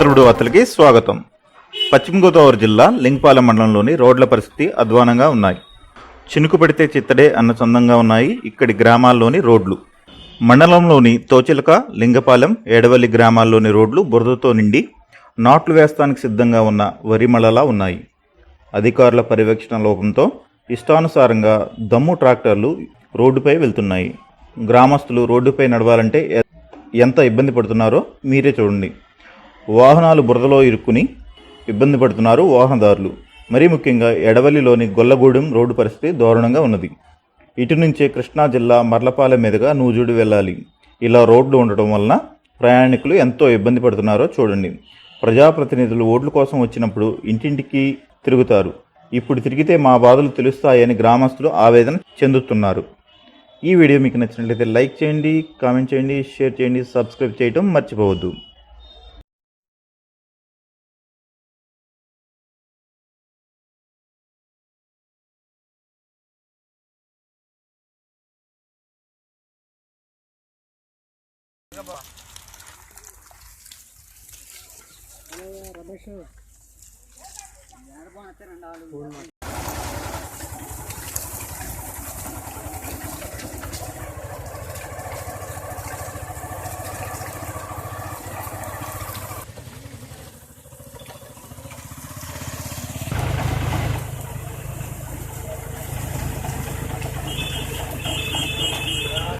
To-do వార్తలకి స్వాగతం. పశ్చిమ గోదావరి జిల్లా లింగపాలెం మండలంలోని రోడ్ల పరిస్థితి అధ్వానంగా ఉన్నాయి. చినుకు పడితే చిత్తడే అన్న చందంగా ఉన్నాయి ఇక్కడి గ్రామాల్లోని రోడ్లు. మండలంలోని తోచిలక లింగపాలెం ఏడవల్లి గ్రామాల్లోని రోడ్లు బురదతో నిండి నాట్లు వేస్తానికి సిద్ధంగా ఉన్న వరి ఉన్నాయి. అధికారుల పర్యవేక్షణ లోపంతో ఇష్టానుసారంగా దమ్ము ట్రాక్టర్లు రోడ్డుపై వెళ్తున్నాయి. గ్రామస్తులు రోడ్డుపై నడవాలంటే ఎంత ఇబ్బంది పడుతున్నారో మీరే చూడండి. వాహనాలు బురదలో ఇరుక్కుని ఇబ్బంది పడుతున్నారు వాహనదారులు. మరీ ముఖ్యంగా ఎడవల్లిలోని గొల్లగూడెం రోడ్డు పరిస్థితి దారుణంగా ఉన్నది. ఇటు నుంచే కృష్ణా జిల్లా మర్లపాలెం మీదుగా నూజుడు వెళ్ళాలి. ఇలా రోడ్లు ఉండటం వలన ప్రయాణికులు ఎంతో ఇబ్బంది పడుతున్నారో చూడండి. ప్రజాప్రతినిధులు ఓట్ల కోసం వచ్చినప్పుడు ఇంటింటికి తిరుగుతారు. ఇప్పుడు తిరిగితే మా బాధలు తెలుస్తాయని గ్రామస్తులు ఆవేదన చెందుతున్నారు. ఈ వీడియో మీకు నచ్చినట్లయితే లైక్ చేయండి కామెంట్ చేయండి షేర్ చేయండి సబ్స్క్రైబ్ చేయటం మర్చిపోవద్దు. ரமேஷ்.